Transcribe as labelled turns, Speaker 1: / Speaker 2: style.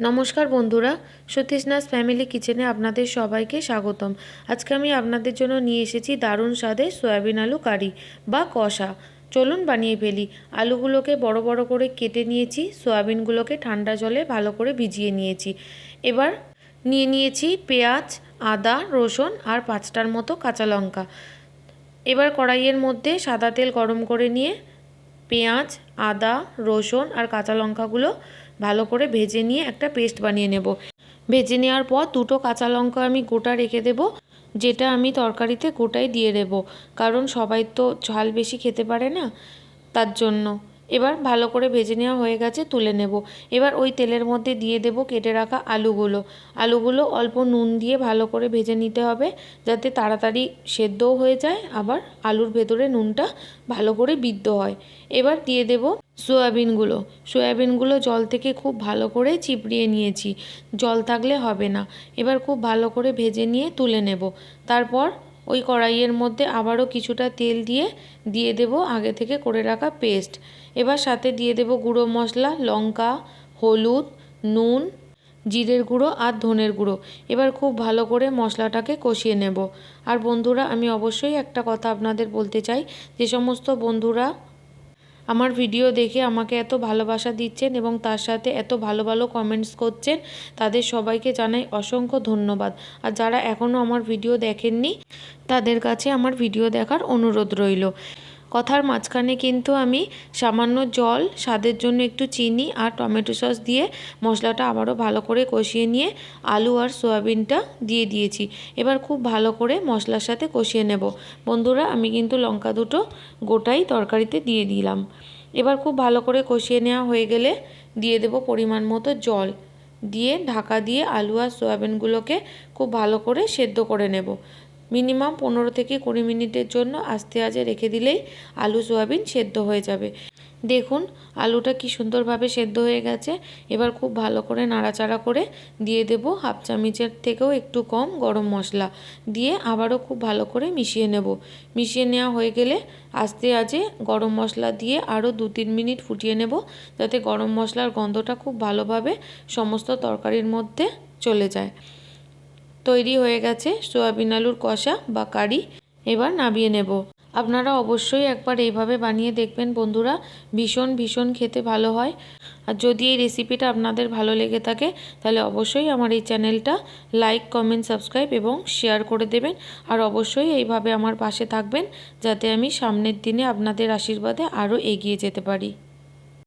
Speaker 1: নমস্কার বন্ধুরা, সতীশনাথ ফ্যামিলি কিচেনে আপনাদের সবাইকে স্বাগতম। আজকে আমি আপনাদের জন্য নিয়ে এসেছি দারুণ স্বাদের সয়াবিন আলু কারি বা কষা। চলুন বানিয়ে ফেলি। আলুগুলোকে বড় বড় করে কেটে নিয়েছি, সয়াবিনগুলোকে ঠান্ডা জলে ভালো করে ভিজিয়ে নিয়েছি। এবার নিয়ে নিয়েছি পেঁয়াজ, আদা, রসুন আর পাঁচটার মতো কাঁচা লঙ্কা। এবার কড়াইয়ের মধ্যে সাদা তেল গরম করে নিয়ে পেঁয়াজ, আদা, রসুন আর কাঁচা লঙ্কাগুলো ভালো করে ভেজে নিয়ে একটা পেস্ট বানিয়ে নেব। ভেজে নেওয়ার পর দুটো কাঁচা লঙ্কা আমি গোটা রেখে দেব, যেটা আমি তরকারিতে গোটাই দিয়ে দেব। কারণ সবাই তো ঝাল বেশি খেতে পারে না তার জন্য। এবার ভালো করে ভেজে নেওয়া হয়ে গেছে, তুলে নেব। এবার ওই তেলের মধ্যে দিয়ে দেব কেটে রাখা আলুগুলো। আলুগুলো অল্প নুন দিয়ে ভালো করে ভেজে নিতে হবে, যাতে তাড়াতাড়ি সেদ্ধও হয়ে যায়, আবার আলুর ভেতরে নুনটা ভালো করে বিদ্ধ হয়। এবার দিয়ে দেব সয়াবিনগুলো। সয়াবিনগুলো জল থেকে খুব ভালো করে চিপড়িয়ে নিয়েছি, জল থাকলে হবে না। এবার খুব ভালো করে ভেজে নিয়ে তুলে নেব। তারপর ওই কড়াইয়ের মধ্যে আবারও কিছুটা তেল দিয়ে দিয়ে দেব আগে থেকে করে রাখা পেস্ট। এবার সাথে দিয়ে দেব গুঁড়ো মশলা, লঙ্কা, হলুদ, নুন, জিরের গুঁড়ো আর ধনের গুঁড়ো। এবার খুব ভালো করে মশলাটাকে কষিয়ে নেব। আর বন্ধুরা, আমি অবশ্যই একটা কথা আপনাদের বলতে চাই। যে সমস্ত বন্ধুরা আমার ভিডিও দেখে আমাকে এত ভালোবাসা দিচ্ছেন এবং তার সাথে এত ভালো ভালো কমেন্টস করছেন, তাদের সবাইকে জানাই অসংখ্য ধন্যবাদ। আর যারা এখনও আমার ভিডিও দেখেননি, তাদের কাছে আমার ভিডিও দেখার অনুরোধ রইল। কথার মাঝখানে কিন্তু আমি সামান্য জল, স্বাদের জন্য একটু চিনি আর টমেটো সস দিয়ে মশলাটা আবারও ভালো করে কষিয়ে নিয়ে আলু আর সোয়াবিনটা দিয়ে দিয়েছি। এবার খুব ভালো করে মশলার সাথে কষিয়ে নেব। বন্ধুরা, আমি কিন্তু লঙ্কা দুটো গোটাই তরকারিতে দিয়ে দিলাম। এবার খুব ভালো করে কষিয়ে নেওয়া হয়ে গেলে দিয়ে দেব পরিমাণ মতো জল। দিয়ে ঢাকা দিয়ে আলু আর সয়াবিনগুলোকে খুব ভালো করে সেদ্ধ করে নেব। মিনিমাম পনেরো থেকে কুড়ি মিনিটের জন্য আস্তে আজে রেখে দিলেই আলু, সোয়াবিন সেদ্ধ হয়ে যাবে। দেখুন, আলুটা কি সুন্দরভাবে সেদ্ধ হয়ে গেছে। এবার খুব ভালো করে নাড়াচাড়া করে দিয়ে দেব হাফ চামিচের থেকেও একটু কম গরম মশলা। দিয়ে আবারও খুব ভালো করে মিশিয়ে নেব। মিশিয়ে নেওয়া হয়ে গেলে আস্তে আজে গরম মশলা দিয়ে আরও দু তিন মিনিট ফুটিয়ে নেব, যাতে গরম মশলার গন্ধটা খুব ভালোভাবে সমস্ত তরকারির মধ্যে চলে যায়। তৈরি হয়ে গেছে সোয়াবিন আলুর কষা বা কারি। এবার নামিয়ে নেব। আপনারা অবশ্যই একবার এইভাবে বানিয়ে দেখবেন বন্ধুরা, ভীষণ ভীষণ খেতে ভালো হয়। আর যদি এই রেসিপিটা আপনাদের ভালো লেগে থাকে, তাহলে অবশ্যই আমার এই চ্যানেলটা লাইক, কমেন্ট, সাবস্ক্রাইব এবং শেয়ার করে দেবেন। আর অবশ্যই এইভাবে আমার পাশে থাকবেন, যাতে আমি সামনের দিনে আপনাদের আশীর্বাদে আরও এগিয়ে যেতে পারি।